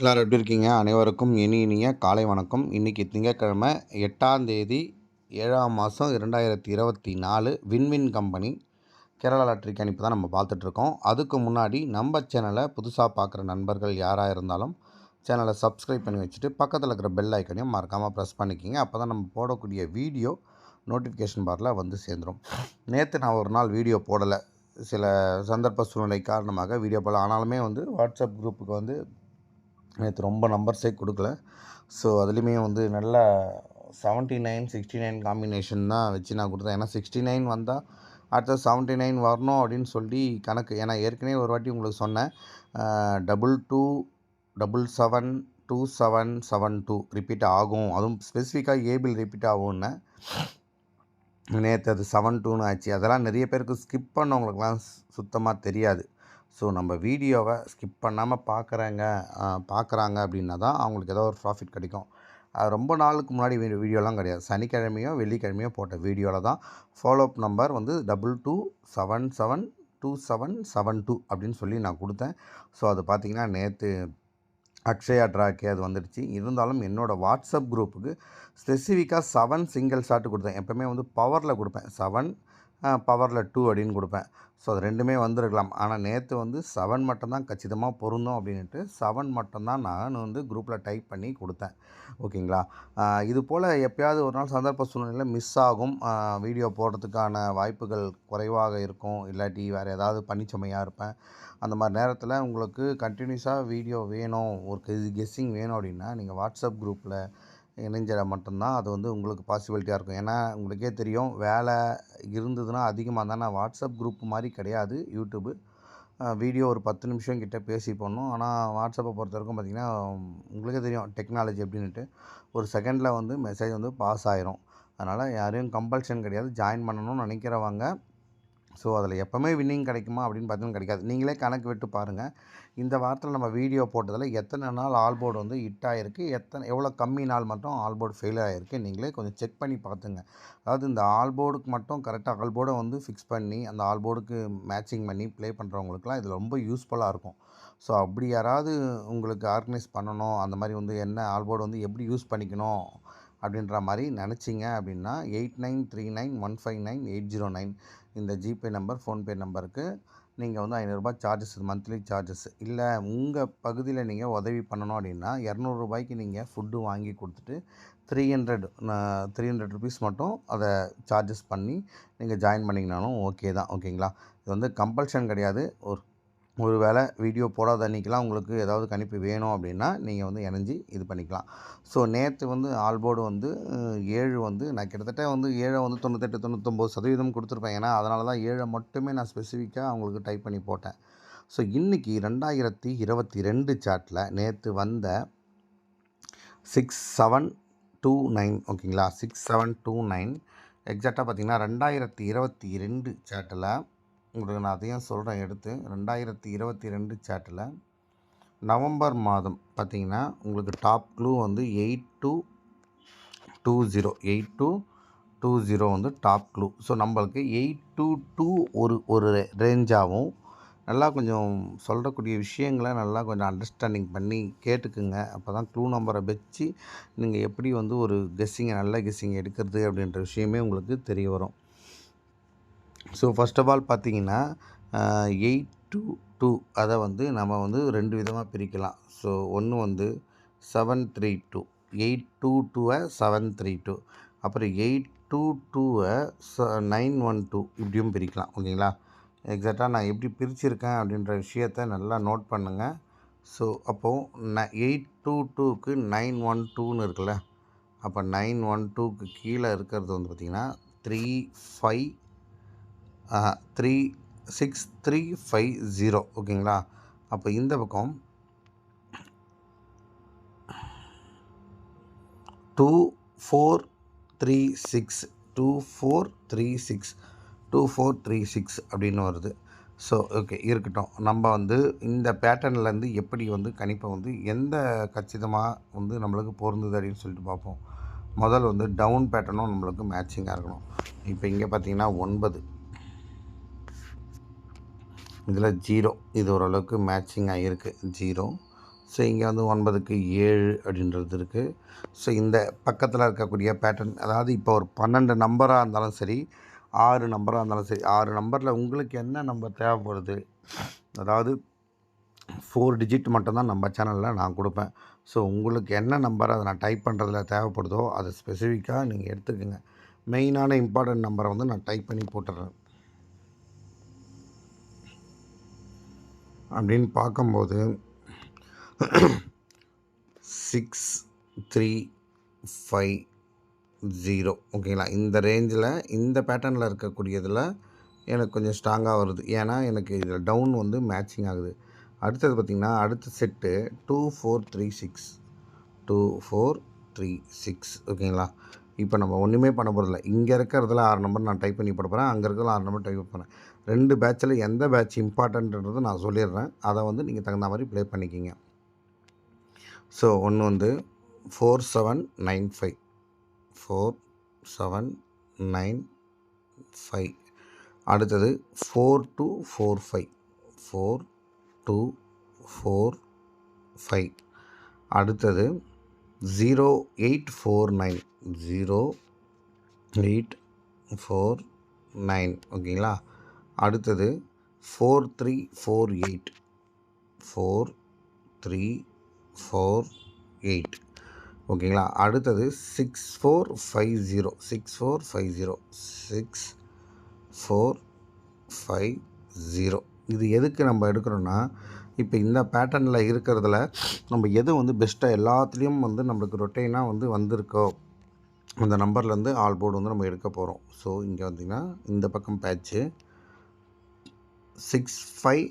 எல்லோரும் எப்படி இருக்கீங்க? அனைவருக்கும் இனி இனிய காலை வணக்கம். இன்றைக்கி திங்கட்கிழமை எட்டாம் தேதி ஏழாம் மாதம் இரண்டாயிரத்தி இருபத்தி நாலு வின்வின் கம்பெனி கேரளா லாட்ரி கணிப்பு தான் நம்ம பார்த்துட்ருக்கோம் அதுக்கு முன்னாடி நம்ம சேனலை புதுசாக பார்க்குற நண்பர்கள் யாராக இருந்தாலும் சேனலை சப்ஸ்கிரைப் பண்ணி வச்சுட்டு பக்கத்தில் இருக்கிற பெல் ஐக்கனையும் மறக்காமல் ப்ரெஸ் பண்ணிக்கிங்க. அப்போ தான் நம்ம போடக்கூடிய வீடியோ நோட்டிஃபிகேஷன் பாரில் வந்து சேர்ந்துடும் நேற்று நான் ஒரு நாள் வீடியோ போடலை. சில சந்தர்ப்ப சூழ்நிலை காரணமாக வீடியோ போடல. ஆனாலுமே வந்து வாட்ஸ்அப் குரூப்புக்கு வந்து நேற்று ரொம்ப நம்பர்ஸே கொடுக்கல. ஸோ அதுலேயுமே வந்து நல்ல seventy nine sixty nine combination தான் வச்சு நான் கொடுத்தேன். ஏன்னா சிக்ஸ்டி நைன் வந்தால் அடுத்தது செவன்ட்டி நைன் வரணும் அப்படின்னு சொல்லி கணக்கு ஏன்னா ஏற்கனவே ஒரு வாட்டி உங்களுக்கு சொன்னேன். Double two double seven two seven seven two repeat ஆகும். அதுவும் ஸ்பெசிஃபிக்காக ஏபிள் ரிப்பீட் ஆகும்னு. நேற்று அது செவன் டூன்னு ஆச்சு. அதெல்லாம் நிறைய பேருக்கு ஸ்கிப் பண்ணவங்களுக்குலாம் சுத்தமாக தெரியாது. ஸோ நம்ம வீடியோவை ஸ்கிப் பண்ணாமல் பார்க்குறாங்க பார்க்குறாங்க அப்படின்னா தான் அவங்களுக்கு ஏதோ ஒரு ப்ராஃபிட் கிடைக்கும். அது ரொம்ப நாளுக்கு முன்னாடி வீடியோலாம் கிடையாது. சனிக்கிழமையோ வெள்ளிக்கிழமையோ போட்ட வீடியோவில் தான் ஃபாலோ அப் நம்பர் வந்து double two seven seven two seven seven two அப்படின்னு சொல்லி நான் கொடுத்தேன். ஸோ அது பார்த்தீங்கன்னா நேற்று அக்ஷயா ட்ராக்கே அது வந்துடுச்சு. இருந்தாலும் என்னோடய வாட்ஸ்அப் குரூப்புக்கு ஸ்பெசிஃபிக்காக செவன் சிங்கிள் ஷாட் கொடுத்தேன். எப்போவுமே வந்து பவரில் கொடுப்பேன். செவன் பவரில் டூ அப்படின்னு கொடுப்பேன். ஸோ அது ரெண்டுமே வந்திருக்கலாம். ஆனால் நேற்று வந்து செவன் மட்டும்தான் கச்சிதமாக பொருந்தும் அப்படின்ட்டு செவன் மட்டும்தான் நான் வந்து குரூப்பில் டைப் பண்ணி கொடுத்தேன். ஓகேங்களா இது போல் எப்பயாவது ஒரு நாள் சந்தர்ப்ப சூழ்நிலையில் மிஸ் ஆகும். வீடியோ போடுறதுக்கான வாய்ப்புகள் குறைவாக இருக்கும். இல்லாட்டி வேறு ஏதாவது பனிச்சுமையாக இருப்பேன். அந்த மாதிரி நேரத்தில் உங்களுக்கு கண்டினியூஸாக வீடியோ வேணும் ஒரு கெஸ்ஸிங் வேணும் அப்படின்னா நீங்கள் வாட்ஸ்அப் குரூப்பில் இணைஞ்சிட மட்டும்தான் அது வந்து உங்களுக்கு பாசிபிலிட்டியாக இருக்கும். ஏன்னா உங்களுக்கே தெரியும் வேலை இருந்ததுன்னா அதிகமாக தானே வாட்ஸ்அப் குரூப் மாதிரி கிடையாது யூடியூப்பு வீடியோ ஒரு பத்து நிமிஷம் கிட்டே பேசி போடணும். ஆனால் வாட்ஸ்அப்பை பொறுத்த வரைக்கும் பார்த்திங்கன்னா உங்களுக்கே தெரியும் டெக்னாலஜி எப்படின்ட்டு ஒரு செகண்டில் வந்து மெசேஜ் வந்து பாஸ் ஆயிரும். அதனால் யாரையும் கம்பல்ஷன் கிடையாது. ஜாயின் பண்ணணும்னு நினைக்கிறவங்க ஸோ அதில் எப்போவுமே வின்னிங் கிடைக்குமா அப்படின்னு பார்த்தீங்கன்னா கிடைக்காது. நீங்களே கணக்கு விட்டு பாருங்கள் இந்த வாரத்தில் நம்ம வீடியோ போட்டதில் எத்தனை நாள் ஆல்போர்டு வந்து ஹிட் ஆகிருக்கு எத்தனை எவ்வளோ கம்மி நாள் மட்டும் ஆல்போர்டு ஃபெயில் ஆகிருக்கு நீங்களே கொஞ்சம் செக் பண்ணி பார்த்துங்க. அதாவது இந்த ஆல்போர்டுக்கு மட்டும் கரெக்டாக ஆல்போர்டை வந்து ஃபிக்ஸ் பண்ணி அந்த ஆல்போர்டுக்கு மேட்சிங் பண்ணி ப்ளே பண்ணுறவங்களுக்குலாம் இது ரொம்ப யூஸ்ஃபுல்லாக இருக்கும். ஸோ அப்படி யாராவது உங்களுக்கு ஆர்கனைஸ் பண்ணணும் அந்த மாதிரி வந்து என்ன ஆல்போர்டு வந்து எப்படி யூஸ் பண்ணிக்கணும் அப்படின்ற மாதிரி நினச்சிங்க அப்படின்னா eight nine three nine one five nine eight zero nine இந்த ஜிபே நம்பர் ஃபோன்பே நம்பருக்கு நீங்கள் வந்து ஐநூறுரூபா சார்ஜஸ் மந்த்லி சார்ஜஸ் இல்லை உங்கள் பகுதியில் நீங்கள் உதவி பண்ணணும் அப்படின்னா இரநூறுபாய்க்கு நீங்கள் ஃபுட்டு வாங்கி கொடுத்துட்டு three hundred three hundred rupees மட்டும் அதை சார்ஜஸ் பண்ணி நீங்கள் ஜாயின் பண்ணிங்கனாலும் ஓகே தான் ஓகேங்களா இது வந்து கம்பல்ஷன் கிடையாது ஒரு ஒரு வேளை வீடியோ போடாத அன்றைக்கெலாம் உங்களுக்கு ஏதாவது கணிப்பு வேணும் அப்படின்னா நீங்கள் வந்து இணைஞ்சி இது பண்ணிக்கலாம். ஸோ நேற்று வந்து ஆல்போர்டு வந்து ஏழு வந்து நான் கிட்டத்தட்ட வந்து ஏழை வந்து தொண்ணூத்தெட்டு தொண்ணூத்தொம்பது சதவீதம் கொடுத்துருப்பேன். ஏன்னா அதனால தான் ஏழை மட்டுமே நான் ஸ்பெசிஃபிக்காக அவங்களுக்கு டைப் பண்ணி போட்டேன். ஸோ இன்றைக்கி ரெண்டாயிரத்தி இருபத்தி ரெண்டு சாட்டில் நேற்று வந்த சிக்ஸ் செவன் டூ நைன் ஓகேங்களா சிக்ஸ் செவன் டூ நைன் எக்ஸாக்டாக பார்த்தீங்கன்னா ரெண்டாயிரத்தி இருபத்தி ரெண்டு சார்ட்டில் உங்களுக்கு நான் அதையும் சொல்கிறேன் எடுத்து. ரெண்டாயிரத்தி இருபத்தி ரெண்டு சேட்டில் நவம்பர் மாதம் பார்த்தீங்கன்னா உங்களுக்கு டாப் க்ளூ வந்து eight two two zero eight two two zero வந்து டாப் க்ளூ ஸோ நம்மளுக்கு எயிட் டூ டூ ஒரு ஒரு ரேஞ்சாகவும் நல்லா கொஞ்சம் சொல்லக்கூடிய விஷயங்களை நல்லா கொஞ்சம் அண்டர்ஸ்டாண்டிங் பண்ணி கேட்டுக்குங்க. அப்போ தான் க்ளூ நம்பரை வச்சு நீங்கள் எப்படி வந்து ஒரு கெஸ்ஸிங்கை நல்ல கெஸ்ஸிங் எடுக்கிறது அப்படின்ற விஷயமே உங்களுக்கு தெரிய வரும். ஸோ ஃபர்ஸ்ட் ஆஃப் ஆல் பார்த்தீங்கன்னா எயிட் டூ டூ அதை வந்து நம்ம வந்து ரெண்டு விதமாக பிரிக்கலாம். ஸோ ஒன்று வந்து seven three two eight two டூவை செவன் த்ரீ டூ அப்புறம் எயிட் டூ டூவை நைன் ஒன் டூ இப்படியும் பிரிக்கலாம். ஓகேங்களா? எக்ஸாக்டாக நான் எப்படி பிரிச்சிருக்கேன் அப்படின்ற விஷயத்த நல்லா நோட் பண்ணுங்கள் ஸோ அப்போது ந எயிட் டூ டூக்கு நைன் ஒன் டூன்னு இருக்குல்ல? அப்போ நைன் ஒன் டூக்கு கீழே இருக்கிறது வந்து பார்த்திங்கன்னா three five three six three five zero ஓகேங்களா? அப்போ இந்த பக்கம் two four three six two four three six two four three six அப்படின்னு வருது. ஸோ ஓகே இருக்கட்டும். நம்ம வந்து இந்த பேட்டர்ன்லேருந்து எப்படி வந்து கணிப்பை வந்து எந்த கச்சிதமாக வந்து நம்மளுக்கு பொருந்தது அப்படின்னு சொல்லிட்டு பார்ப்போம். முதல் வந்து டவுன் பேட்டர்னும் நம்மளுக்கு மேட்சிங்காக இருக்கணும். இப்போ இங்கே பார்த்தீங்கன்னா ஒன்பது. இதில் ஜீரோ. இது ஓரளவுக்கு மேட்சிங்காக இருக்குது ஜீரோ. ஸோ இங்கே வந்து ஒன்பதுக்கு ஏழு அப்படின்றது இருக்குது ஸோ இந்த பக்கத்தில் இருக்கக்கூடிய பேட்டர்ன் அதாவது இப்போ ஒரு பன்னெண்டு நம்பராக இருந்தாலும் சரி ஆறு நம்பராக இருந்தாலும் சரி ஆறு நம்பரில் உங்களுக்கு என்ன நம்பர் தேவைப்படுது? அதாவது ஃபோர் டிஜிட் மட்டும்தான் நம்ம சேனலில் நான் கொடுப்பேன். ஸோ உங்களுக்கு என்ன நம்பர் அதை நான் டைப் பண்ணுறதுல தேவைப்படுதோ அதை ஸ்பெசிஃபிக்காக நீங்கள் எடுத்துக்கோங்க. மெயினான இம்பார்ட்டன்ட் நம்பரை வந்து நான் டைப் பண்ணி போட்டுடுறேன். அப்படின்னு பார்க்கும்போது சிக்ஸ் த்ரீ ஃபைவ் ஜீரோ ஓகேங்களா இந்த ரேஞ்சில் இந்த பேட்டர்னில் இருக்கக்கூடியதில் எனக்கு கொஞ்சம் ஸ்ட்ராங்காக வருது. ஏன்னா எனக்கு இதில் டவுன் வந்து மேட்சிங் ஆகுது. அடுத்தது பார்த்திங்கன்னா அடுத்த set two four three six two four three six ஓகேங்களா இப்போ நம்ம ஒன்றுமே பண்ண போகிறதில்ல இங்கே இருக்கிறதுல ஆறு நம்பர் நான் டைப் பண்ணி போட போகிறேன் அங்கே இருக்கிறதுல ஆறு நம்பர் டைப் பண்ணேன் ரெண்டு பேட்சில் எந்த பேட்ச் இம்பார்ட்டன்ட்ன்றது நான் சொல்லிடுறேன். அதை வந்து நீங்கள் தகுந்த மாதிரி ப்ளே பண்ணிக்கிங்க. ஸோ ஒன்று வந்து four seven nine five four seven nine five அடுத்தது four two four five four two four five அடுத்தது zero eight four nine zero eight four nine ஓகேங்களா? அடுத்தது four three four eight four three four eight ஓகேங்களா? அடுத்தது six four five zero six four five zero six four five zero இது எதுக்கு நம்ம எடுக்கிறோன்னா இப்போ இந்த பேட்டர்னில் இருக்கிறதுல நம்ம எது வந்து பெஸ்ட்டாக எல்லாத்துலேயும் வந்து நம்மளுக்கு ரொட்டைனாக வந்து வந்திருக்கோ அந்த நம்பர்லேருந்து ஆல் போர்டு வந்து நம்ம எடுக்க போகிறோம் ஸோ இங்கே வந்திங்கன்னா இந்த பக்கம் patch six five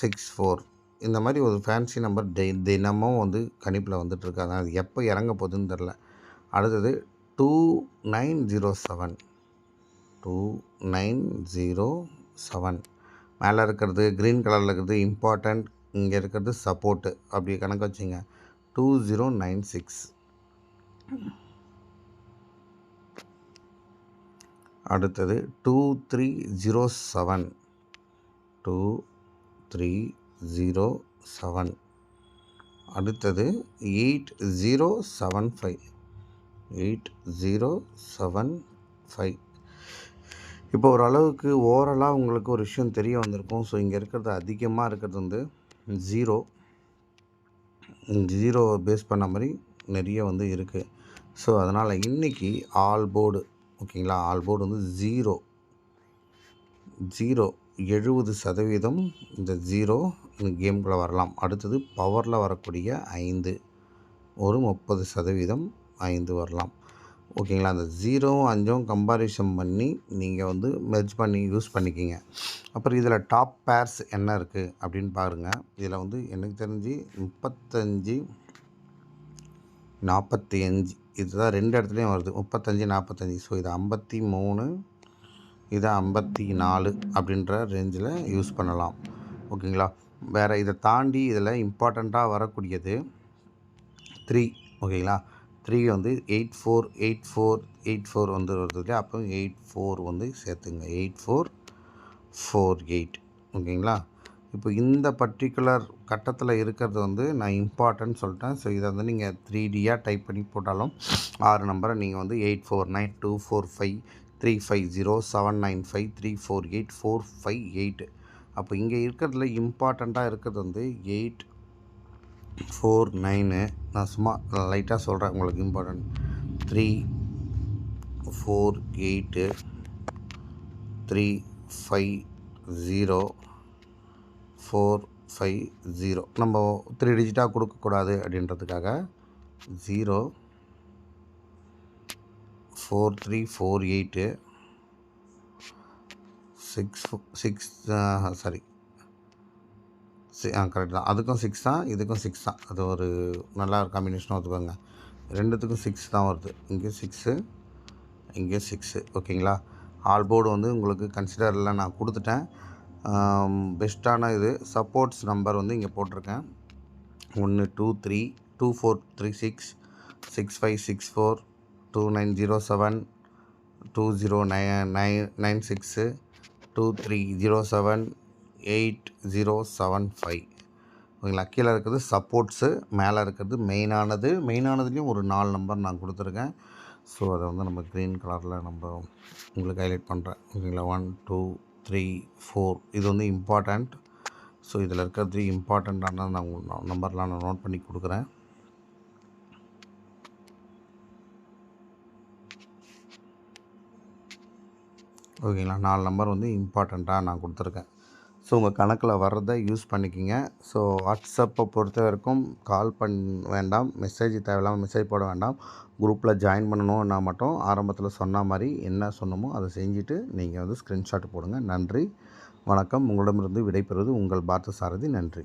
six four. இந்த மாதிரி ஒரு ஃபேன்சி நம்பர் டெய் தினமும் வந்து கணிப்பில் வந்துட்டுருக்காங்க. அது எப்போ இறங்க போகுதுன்னு தெரில. அடுத்தது two nine zero seven two nine zero seven மேலே இருக்கிறது க்ரீன் கலரில் இருக்கிறது இம்பார்ட்டண்ட் இங்கே இருக்கிறது சப்போர்ட்டு அப்படி கணக்கு வச்சுங்க. டூ ஜீரோ நைன் சிக்ஸ் அடுத்தது two three zero seven two three zero seven. அடுத்தது eight zero seven five. Eight zero seven five. இப்போ ஓரளவுக்கு ஓவராலாக உங்களுக்கு ஒரு விஷயம் தெரிய வந்திருக்கும். ஸோ இங்கே இருக்கிறது அதிகமாக இருக்கிறது வந்து ஜீரோ. ஜீரோ பேஸ் பண்ண மாதிரி நிறைய வந்து இருக்குது ஸோ அதனால் இன்றைக்கி ஆல் போர்டு ஓகேங்களா ஆல் போர்டு வந்து ஜீரோ. ஜீரோ. எழுபது சதவீதம் இந்த ஜீரோ இந்த வரலாம். அடுத்தது பவரில் வரக்கூடிய ஐந்து ஒரு முப்பது சதவீதம் ஐந்து வரலாம். ஓகேங்களா? அந்த ஜீரோவும் அஞ்சும் கம்பாரிசன் பண்ணி நீங்கள் வந்து மெர்ஜ் பண்ணி யூஸ் பண்ணிக்கிங்க. அப்புறம் இதில் டாப் பேர்ஸ் என்ன இருக்குது அப்படின்னு பாருங்கள் இதில் வந்து எனக்கு தெரிஞ்சு முப்பத்தஞ்சு நாற்பத்தி அஞ்சு இதுதான் ரெண்டு இடத்துலையும் வருது. முப்பத்தஞ்சு நாற்பத்தஞ்சு. ஸோ இது ஐம்பத்தி மூணு இதை ஐம்பத்தி நாலு அப்படின்ற ரேஞ்சில் யூஸ் பண்ணலாம். ஓகேங்களா வேறு இதை தாண்டி இதில் இம்பார்ட்டண்ட்டாக வரக்கூடியது த்ரீ ஓகேங்களா த்ரீ வந்து eight four eight four eight four வந்து வருது இல்லையா? அப்போ எயிட் ஃபோர் வந்து சேர்த்துங்க. எயிட் ஃபோர் ஃபோர் எயிட் ஓகேங்களா இப்போ இந்த பர்டிகுலர் கட்டத்தில் இருக்கிறது வந்து நான் இம்பார்ட்டன்ட் சொல்லிட்டேன். ஸோ இதை வந்து நீங்கள் த்ரீ டியாக டைப் பண்ணி போட்டாலும் ஆறு நம்பரை நீங்கள் வந்து eight four nine two four five three five zero seven nine five three four eight four five eight அப்போ இங்கே இருக்கிறதுல இம்பார்ட்டண்ட்டாக இருக்கிறது வந்து எயிட் ஃபோர் நைனு நான் சும்மா லைட்டாக சொல்கிறேன் உங்களுக்கு important three four eight three five zero four five zero நம்ம த்ரீ டிஜிட்டாக கொடுக்கக்கூடாது அப்படின்றதுக்காக zero four three four eight six six sorry ah correct தான். அதுக்கும் சிக்ஸ் தான் இதுக்கும் சிக்ஸ் தான். அது ஒரு நல்லா ஒரு காம்பினேஷனாக ஒத்துக்கோங்க. ரெண்டுத்துக்கும் சிக்ஸ் தான் வருது. இங்கேயும் சிக்ஸு இங்கேயும் சிக்ஸு ஓகேங்களா? ஆல் போர்டு வந்து உங்களுக்கு கன்சிடரில் நான் கொடுத்துட்டேன். பெஸ்ட்டான இது சப்போர்ட்ஸ் நம்பர் வந்து இங்கே போட்டிருக்கேன். ஒன்று two three two four three six six five six four two nine zero seven two zero nine nine nine six two three zero seven eight zero seven five ஓகேங்களா? கீழே இருக்கிறது சப்போர்ட்ஸு மேலே இருக்கிறது மெயினானது மெயினானதுலேயும் ஒரு நாலு நம்பர் நான் கொடுத்துருக்கேன். ஸோ அதை வந்து நம்ம க்ரீன் கலரில் நம்ம உங்களுக்கு ஹைலைட் பண்ணுறேன் ஓகேங்களா? ஒன் டூ த்ரீ ஃபோர் இது வந்து இம்பார்ட்டண்ட் ஸோ இதில் இருக்கிறது இம்பார்ட்டண்ட்டான நான் நம்பர்லாம் நான் நோட் பண்ணி கொடுக்குறேன். ஓகேங்களா? நாலு நம்பர் வந்து இம்பார்ட்டண்ட்டாக நான் கொடுத்துருக்கேன். ஸோ உங்கள் கணக்கில் வர்றதை யூஸ் பண்ணிக்கிங்க. ஸோ வாட்ஸ்அப்பை பொறுத்த வரைக்கும் கால் பண் வேண்டாம். மெசேஜ் தேவையில்லாமல் மெசேஜ் போட வேண்டாம். குரூப்பில் ஜாயின் பண்ணணும்னா மட்டும் ஆரம்பத்தில் சொன்ன மாதிரி என்ன சொன்னமோ அதை செஞ்சுட்டு நீங்கள் வந்து ஸ்க்ரீன்ஷாட் போடுங்க. நன்றி. வணக்கம். உங்களிடமிருந்து விடைபெறுவது உங்கள் பார்த்த சாரதி. நன்றி.